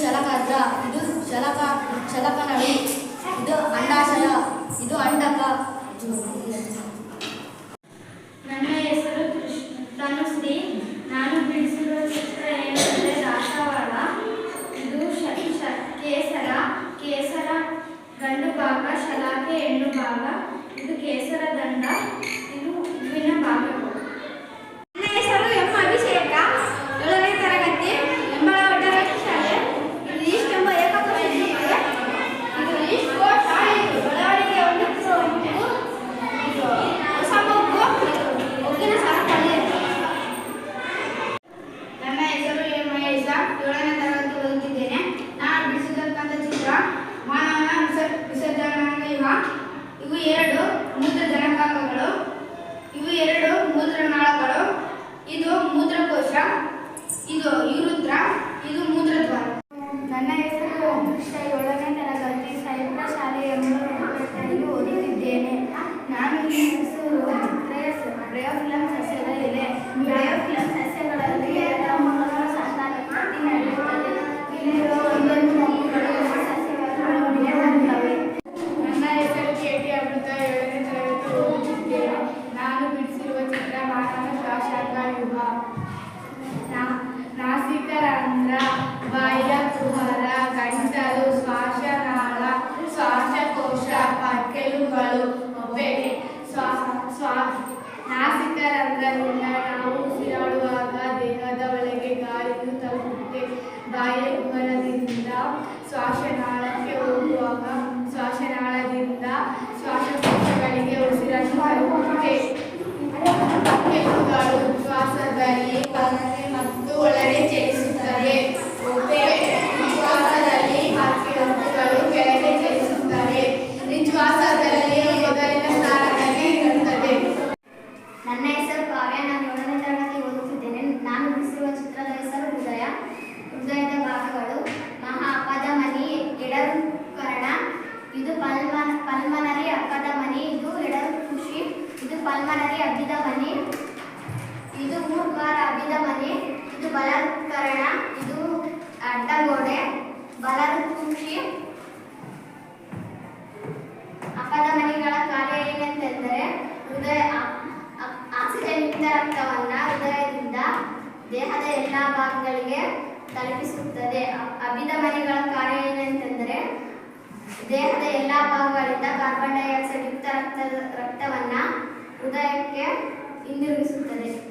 ಶಲಕಾದ್ರ ಇದು ಶಲಕ ಶಲಕನಳಿ ಇದು ಅಂಡಾಶಯ ಇದು ಅಂಡಕ ನನ್ನ ಹೆಸರು ಕೃಷ್ಣ ತನುಶ್ರೀ ನಾನು ಬಿಡಿಸಿರುವ ಚಿತ್ರ ಏನೆಂದರೆ ದಾಸವಾಳ ಇದು ಶ ಶ ಕೇಸರ ಕೇಸರ ಗಂಡು ಭಾಗ ಶಲಾಕೆ ಹೆಣ್ಣು ಭಾಗ ಇದು ಕೇಸರ ಎರಡು ಮೂತ್ರಜನಕಾಂಗಗಳು ಇವು ಎರಡು ಮೂತ್ರನಾಳಗಳು ಇದು ಮೂತ್ರಕೋಶ. ಇದು ನಾಸಿಕರಂಧ್ರದಿಂದ ನಾವು ಉಸಿರಾಡುವಾಗ ದೇಹದ ಒಳಗೆ ಗಾಳಿಯು ತಲುಪುತ್ತೆ ಬಾಯಿಯ ಕುಹರದಿಂದ ಶ್ವಾಸನಾಳಕ್ಕೆ ಹೋಗುವಾಗ ಶ್ವಾಸನಾಳದಿಂದ ಶ್ವಾಸಕೋಶಗಳಿಗೆ ಉಸಿರನ್ನು ತಲುಪುತ್ತೆ ಶ್ವಾಸದಲ್ಲಿ ಮತ್ತು ಒಳಗೆ ಇದು ಅಬ್ಬಿದ ಮನೆ ಇದು ಮೂರ್ಕಾರ ಅಬ್ಬಿದ ಮನೆ ಇದು ಬಲಕರಣ. ಇದು ಅಡ್ಡಗೋಡೆ. ಬಲಋಕ್ಷಿ ಅಪಧಮನಿಗಳ ಕಾರ್ಯ ಏನಂತಂದರೆ ಹೃದಯ ಆಕ್ಸಿಜನ್ಯುಕ್ತ ರಕ್ತವನ್ನು ಹೃದಯದಿಂದ ದೇಹದ ಎಲ್ಲ ಭಾಗಗಳಿಗೆ ತಲುಪಿಸುತ್ತದೆ. ಅಬಿದ ಮನೆಗಳ ಕಾರ್ಯ ಏನಂತಂದರೆ, ದೇಹದ ಎಲ್ಲ ಭಾಗಗಳಿಂದ ಕಾರ್ಬನ್ ಡೈಆಕ್ಸೈಡ್ ಯುಕ್ತ இங்கிருந்து சுத்தனை.